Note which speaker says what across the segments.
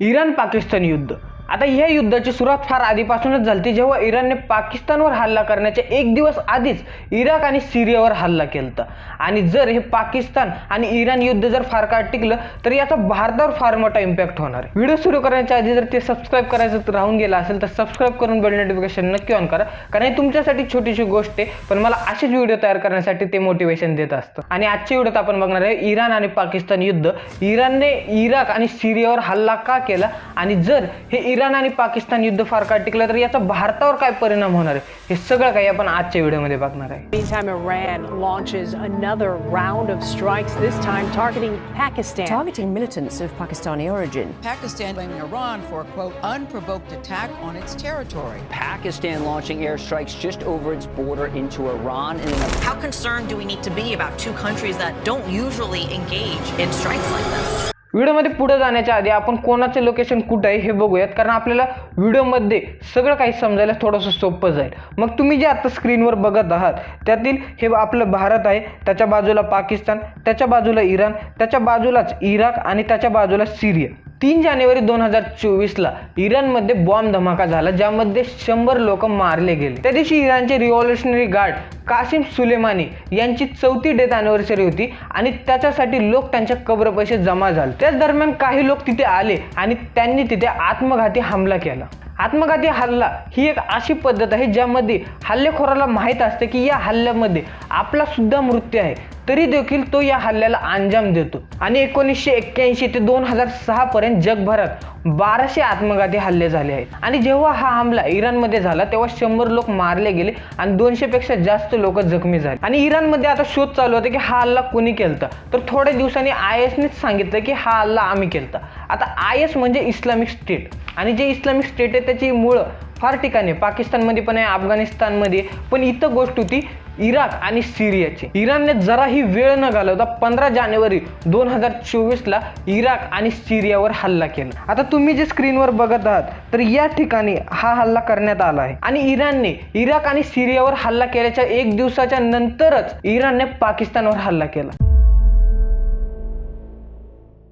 Speaker 1: Iran Pakistan युद्ध आता या युद्धाची सुरुवात फार आधीपासूनच झाली जेव्हा इराणने पाकिस्तानवर हल्ला करण्याच्या एक दिवस आधीच इराक आणि सिरियावर हल्ला केलता. आणि जर हे पाकिस्तान आणि इराण युद्ध जर फार काळ टिकलं तर याचा भारतावर फार मोठा इम्पॅक्ट होणार आहे. व्हिडिओ सुरू करण्याच्या आधी जर ते सबस्क्राईब करायचं राहून गेलं असेल तर सबस्क्राईब करून बेल नोटिफिकेशन नक्की ऑन करा. कारण हे तुमच्यासाठी छोटीशी गोष्ट आहे पण मला असेच व्हिडिओ तयार करण्यासाठी ते मोटिवेशन देत असतं. आणि आजच्या व्हिडिओत आपण बघणार आहे इराण आणि पाकिस्तान युद्ध. इराणने इराक आणि सिरियावर हल्ला का केला? आणि जर हे इराण आणि पाकिस्तान युद्ध फार काळ टिकलं तर याचा भारतावर काय परिणाम होणार आहे हे सगळं काही आपण आजच्या व्हिडिओमध्ये बघणार आहे
Speaker 2: Meantime, Iran launches another round of strikes, this time targeting Pakistan.
Speaker 3: targeting militants of Pakistani origin.
Speaker 4: Pakistan blaming Iran for a quote unprovoked attack on its territory.
Speaker 5: Pakistan launching airstrikes just over its border into Iran in an
Speaker 6: How concerned do we need to be about two countries that don't usually engage in strikes like this?
Speaker 1: व्हिडिओमध्ये पुढे जाण्याच्या आधी आपण कोणाचं location कुठं आहे हे बघूयात. कारण आपल्याला व्हिडिओमध्ये सगळं काही समजायला थोडंसं सोपं जाईल. मग तुम्ही जे आता स्क्रीनवर बघत आहात त्यातील हे आपलं भारत आहे त्याच्या बाजूला पाकिस्तान त्याच्या बाजूला इराण त्याच्या बाजूलाच इराक आणि त्याच्या बाजूला सिरिया. तीन जानेवारी दोन हजार चोवीसला इराणमध्ये बॉम्ब धमाका झाला ज्यामध्ये शंभर लोक मारले गेले. त्या दिवशी इराणचे रिव्हॉल्युशनरी गार्ड कासिम सुलेमानी यांची चौथी डेथ अॅनिव्हर्सरी होती आणि त्याच्यासाठी लोक त्यांच्या कब्र पैसे जमा झाले. त्याच दरम्यान काही लोक तिथे आले आणि त्यांनी तिथे आत्मघाती हमला केला. आत्मघाती हल्ला ही एक अशी पद्धत आहे ज्यामध्ये हल्लेखोराला माहीत असते की या हल्ल्यामध्ये आपला सुद्धा मृत्यू आहे. तरी देखील तो या हल्ल्याला अंजाम देतो. आणि एकोणीसशे एक्क्याऐंशी ते दोन हजार सहा पर्यंत जगभरात बाराशे आत्मघाती हल्ले झाले आहेत. आणि जेव्हा हा हमला इराणमध्ये झाला तेव्हा शंभर लोक मारले गेले आणि दोनशे पेक्षा जास्त लोक जखमी झाले. आणि इराणमध्ये आता शोध चालू होता की हा हल्ला कोणी केलता? तर थोड्या दिवसांनी आय एसनेच सांगितलं की हा हल्ला आम्ही केलता. आता आय एस म्हणजे इस्लामिक स्टेट. आणि जे इस्लामिक स्टेट आहे त्याची मुळं फार ठिकाणी पाकिस्तानमध्ये पण आहे अफगाणिस्तानमध्ये पण इथं गोष्ट होती इराक आणि सिरियाची. इराणने जराही वेळ न घालवता पंधरा जानेवारी दोन हजार चोवीसला इराक आणि सिरियावर हल्ला केला. आता तुम्ही जे स्क्रीनवर बघत आहात तर या ठिकाणी हा हल्ला करण्यात आला आहे. आणि इराणने इराक आणि सिरियावर हल्ला केल्याच्या एक दिवसाच्या नंतरच इराणने पाकिस्तानवर हल्ला केला.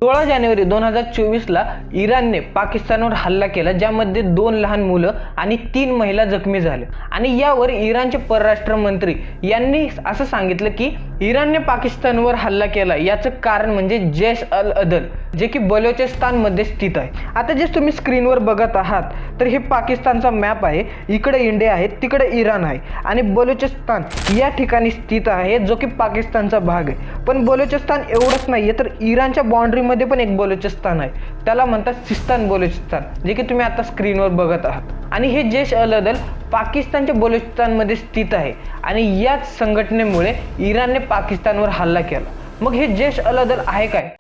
Speaker 1: सोळा जानेवारी दोन हजार चोवीसला इराणने पाकिस्तानवर हल्ला केला ज्यामध्ये दोन लहान मुलं आणि तीन महिला जखमी झाल्या. आणि यावर इराणचे परराष्ट्र मंत्री यांनी असं सांगितलं की इराणने पाकिस्तानवर हल्ला केला याचं कारण म्हणजे जैश अल अदल जे की बलोचिस्तानमध्ये स्थित आहे. आता जे तुम्ही स्क्रीनवर बघत आहात तर हे पाकिस्तानचा मॅप आहे. इकडे इंडिया आहे तिकडे इराण आहे. आणि बलुचिस्तान या ठिकाणी स्थित आहे जो की पाकिस्तानचा भाग आहे. पण बलुचिस्तान एवढंच नाहीये तर इराणच्या मध्ये पण एक बलुचिस्तान आहे. त्याला म्हणतात सिस्तान बलुचिस्तान जे की तुम्ही आता स्क्रीनवर बघत आहात. आणि हे जैश अल अदल पाकिस्तानच्या बलुचिस्तानमध्ये स्थित आहे. आणि याच संघटनेमुळे इराणने पाकिस्तानवर हल्ला केला. मग हे जैश अल अदल आहे काय?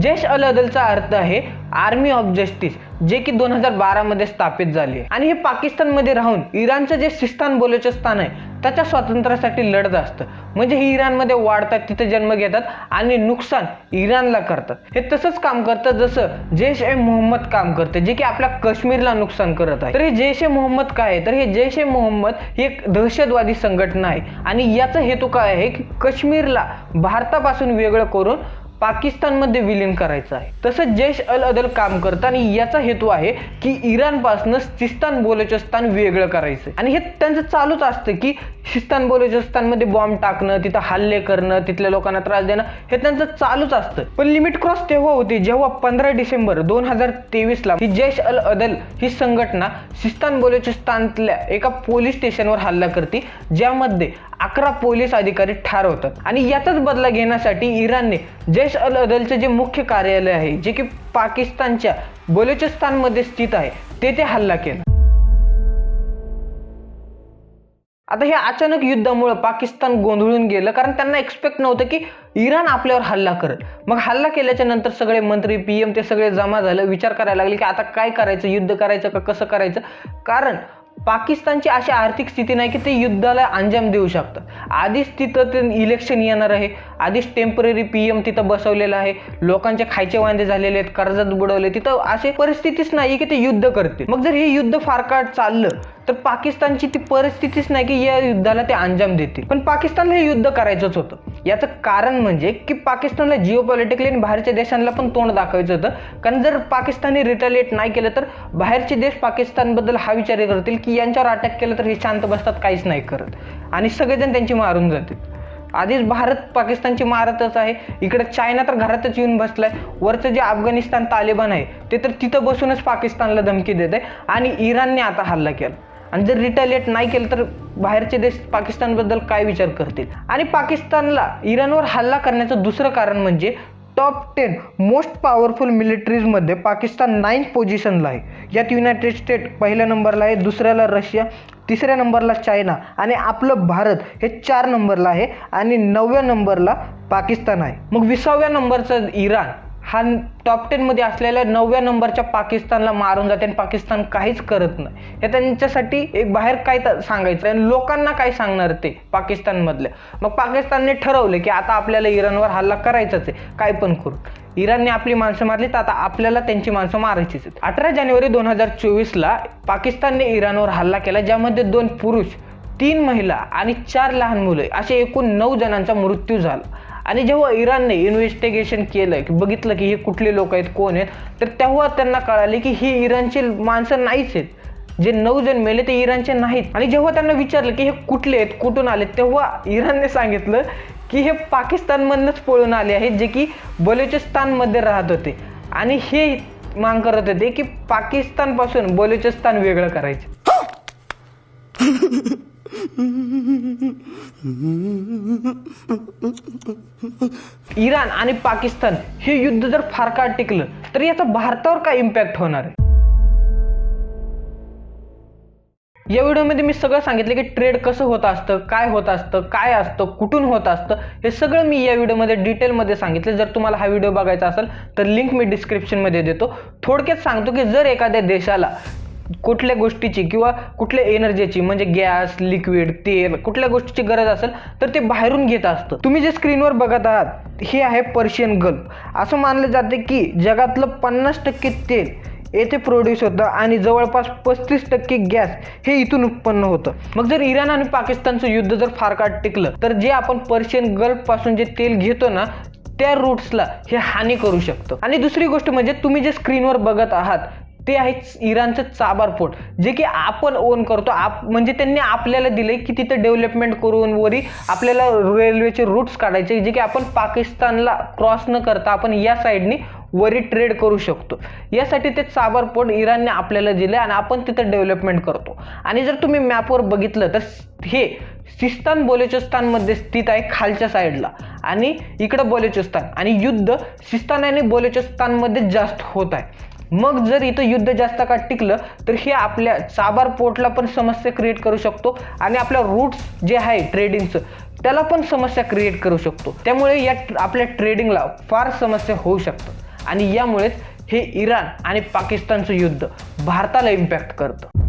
Speaker 1: जैश अल अदलचा अर्थ आहे आर्मी ऑफ जस्टिस जे की दोन हजार बारा मध्ये स्थापित झाले आहे. आणि हे पाकिस्तानमध्ये राहून इराणचं जे सिस्तान बलोचिस्तान आहे त्याच्या स्वातंत्र्यासाठी लढत असतं. म्हणजे हे इराणमध्ये वाढतात तिथे जन्म घेतात आणि नुकसान इराणला करतात. हे तसंच काम करतं जसं जैश ए मोहम्मद काम करते जे की आपल्या काश्मीरला नुकसान करत आहे. तर हे जैश ए मोहम्मद काय आहे? तर हे जैश ए मोहम्मद ही एक दहशतवादी संघटना आहे. आणि याचा हेतू काय आहे? की काश्मीरला भारतापासून वेगळं करून पाकिस्तानमध्ये विलीन करायचं आहे. तसंच जैश अल अदल काम करतं आणि याचा हेतू आहे की इराणपासनं सिस्तान बलोचिस्तान वेगळं करायचं. आणि हे त्यांचं चालूच असतं की सिस्तान बलोचिस्तानमध्ये बॉम्ब टाकणं तिथं हल्ले करणं तिथल्या लोकांना त्रास देणं हे त्यांचं चालूच असतं. पण लिमिट क्रॉस तेव्हा होती जेव्हा पंधरा डिसेंबर दोन हजार तेवीसला ही जैश अल अदल ही संघटना सिस्तान बलोचिस्तानतल्या एका पोलीस स्टेशनवर हल्ला करते ज्यामध्ये अकरा पोलीस अधिकारी ठार होतात. आणि याचाच बदला घेण्यासाठी इराणने जैश अल अदलचे जे मुख्य कार्यालय आहे जे की पाकिस्तानच्या बलुचिस्तानमध्ये स्थित आहे तेथे हल्ला केला. आता हे अचानक युद्धामुळे पाकिस्तान गोंधळून गेलं कारण त्यांना एक्सपेक्ट नव्हतं की इराण आपल्यावर हल्ला करत मग हल्ला केल्याच्यानंतर सगळे मंत्री पीएम ते सगळे जमा झालं विचार करायला लागले की आता काय करायचं युद्ध करायचं का कसं करायचं? कारण पाकिस्तानची अशी आर्थिक स्थिती नाही की ते युद्धाला अंजाम देऊ शकतं आधीच तिथं ते इलेक्शन येणार आहे. आधीच टेंपररी पीएम तिथं बसवलेलं आहे. लोकांचे खायचे वांदे झालेले आहेत. कर्जात बुडवले. तिथं अशी परिस्थितीच नाही की ते युद्ध करतील. मग जर हे युद्ध फार काळ चाललं तर पाकिस्तानची ती परिस्थितीच नाही की या युद्धाला ते अंजाम देतील. पण पाकिस्तानला हे युद्ध करायचंच होतं. याचं कारण म्हणजे की पाकिस्तानला जिओ पॉलिटिकली आणि बाहेरच्या देशांना पण तोंड दाखवायचं होतं. कारण जर पाकिस्तानने रिटॅलिएट नाही केलं तर बाहेरचे देश पाकिस्तानबद्दल हा विचार करतील की यांच्यावर अटॅक केलं तर हे शांत बसतात काहीच नाही करत. आणि सगळेजण त्यांची मारून जातील. आधीच भारत पाकिस्तानची मारतच आहे. इकडे चायना तर घरातच येऊन बसलाय. वरचं जे अफगाणिस्तान तालिबान आहे ते तर तिथं बसूनच पाकिस्तानला धमकी देत आहे आणि इराणने आता हल्ला केला. आणि जर रिटॅलिएट नाही केलं तर बाहेरचे देश पाकिस्तानबद्दल काय विचार करतील? आणि पाकिस्तानला इराणवर हल्ला करण्याचं दुसरं कारण म्हणजे टॉप टेन मोस्ट पॉवरफुल मिलिटरीजमध्ये पाकिस्तान नाईन्थ पोझिशनला आहे. यात युनायटेड स्टेट पहिल्या नंबरला आहे दुसऱ्याला रशिया तिसऱ्या नंबरला चायना आणि आपलं भारत हे चार नंबरला आहे आणि नवव्या नंबरला पाकिस्तान आहे. मग विसाव्या नंबरचं इराण हा टॉप टेनमध्ये असलेल्या नवव्या नंबरच्या पाकिस्तानला मारून जाते आणि पाकिस्तान काहीच करत नाही. हे त्यांच्यासाठी एक बाहेर काय सांगायचं? आणि लोकांना काय सांगणार ते पाकिस्तानमधल्या? मग पाकिस्तानने ठरवलं की आता आपल्याला इराणवर हल्ला करायचाच आहे. काय पण करून इराणने आपली माणसं मारली तर आता आपल्याला त्यांची माणसं मारायचीच आहेत. अठरा जानेवारी दोन हजार चोवीसला पाकिस्तानने इराणवर हल्ला केला ज्यामध्ये दोन पुरुष तीन महिला आणि चार लहान मुलं असे एकूण नऊ जणांचा मृत्यू झाला. आणि जेव्हा इराणने इन्व्हेस्टिगेशन केलं की बघितलं की हे कुठले लोक आहेत कोण आहेत तर तेव्हा त्यांना कळाले की ही इराणची माणसं नाहीच आहेत. जे नऊ जण मेले ते इराणचे नाहीत. आणि जेव्हा त्यांना विचारलं की हे कुठले आहेत कुठून आले तेव्हा इराणने सांगितलं की हे पाकिस्तानमधनंच पळून आले आहेत जे की बलुचिस्तानमध्ये राहत होते. आणि हे मांग करत होते की पाकिस्तानपासून बलुचिस्तान वेगळं करायचं. इराण आणि पाकिस्तान हे युद्ध जर फार काळ टिकलं तर याचा भारतावर काय इम्पॅक्ट होणार? आहे या व्हिडिओमध्ये मी सगळं सांगितलं की ट्रेड कसं होत असतं काय होत असतं काय असतं कुठून होत असतं हे सगळं मी या व्हिडिओमध्ये डिटेलमध्ये सांगितलं. जर तुम्हाला हा व्हिडिओ बघायचा असेल तर लिंक मी डिस्क्रिप्शनमध्ये देतो. थोडक्यात सांगतो की जर एखाद्या देशाला कुठल्या गोष्टीची किंवा कुठल्या एनर्जीची म्हणजे गॅस लिक्विड तेल कुठल्या गोष्टीची गरज असेल तर ते बाहेरून घेत असतं. तुम्ही जे स्क्रीनवर बघत आहात हे आहे पर्शियन गल्फ. असं मानलं जाते की जगातलं पन्नास टक्के तेल येथे प्रोड्यूस होतं आणि जवळपास पस्तीस टक्के गॅस हे इथून उत्पन्न होतं. मग जर इराण आणि पाकिस्तानचं युद्ध जर फार काळ टिकलं तर जे आपण पर्शियन गल्फपासून जे तेल घेतो ना त्या रूट्सला हे हानी करू शकतं. आणि दुसरी गोष्ट म्हणजे तुम्ही जे स्क्रीनवर बघत आहात ते आहे इराणचं चाबार पोर्ट जे की आपण ओन करतो. आप म्हणजे त्यांनी आपल्याला दिले की तिथं डेव्हलपमेंट करून वरी आपल्याला रेल्वेचे रूट्स काढायचे जे की आपण पाकिस्तानला क्रॉस न करता आपण या साईडनी वरी ट्रेड करू शकतो. यासाठी ते चाबार पोर्ट इराणने आपल्याला दिले आणि आपण तिथं डेव्हलपमेंट करतो. आणि जर तुम्ही मॅपवर बघितलं तर हे सिस्तान बलोचिस्तानमध्ये स्थित आहे खालच्या साईडला आणि इकडं बलोचिस्तान. आणि युद्ध सिस्तान आणि बलोचिस्तानमध्ये जास्त होत आहे. मग जर इथं युद्ध जास्त काळ टिकलं तर हे आपल्या चाबार पोर्टला पण समस्या क्रिएट करू शकतो आणि आपल्या रूट्स जे आहे ट्रेडिंगचं त्याला पण समस्या क्रिएट करू शकतो. त्यामुळे या आपल्या ट्रेडिंगला फार समस्या होऊ शकतं आणि यामुळेच हे इराण आणि पाकिस्तानचं युद्ध भारताला इम्पॅक्ट करतं.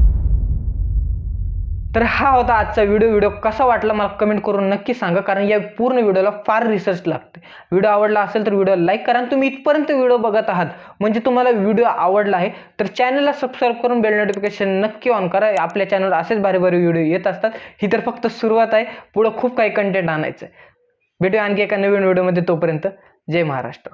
Speaker 1: तर हा होता आजचा व्हिडिओ व्हिडिओ कसा वाटला मला कमेंट करून नक्की सांगा कारण या पूर्ण व्हिडिओला फार रिसर्च लागते. व्हिडिओ आवडला असेल तर व्हिडिओ लाईक करा तुम्ही इथपर्यंत व्हिडिओ बघत आहात म्हणजे तुम्हाला व्हिडिओ आवडला आहे तर चॅनलला सबस्क्राईब करून बेल नोटिफिकेशन नक्की ऑन करा. आपल्या चॅनलवर असेच भारी भारी व्हिडिओ येत असतात. ही तर फक्त सुरुवात आहे. पुढं खूप काही कंटेंट आणायचं आहे भेटूया आणखी एका नवीन व्हिडिओमध्ये तोपर्यंत. जय महाराष्ट्र.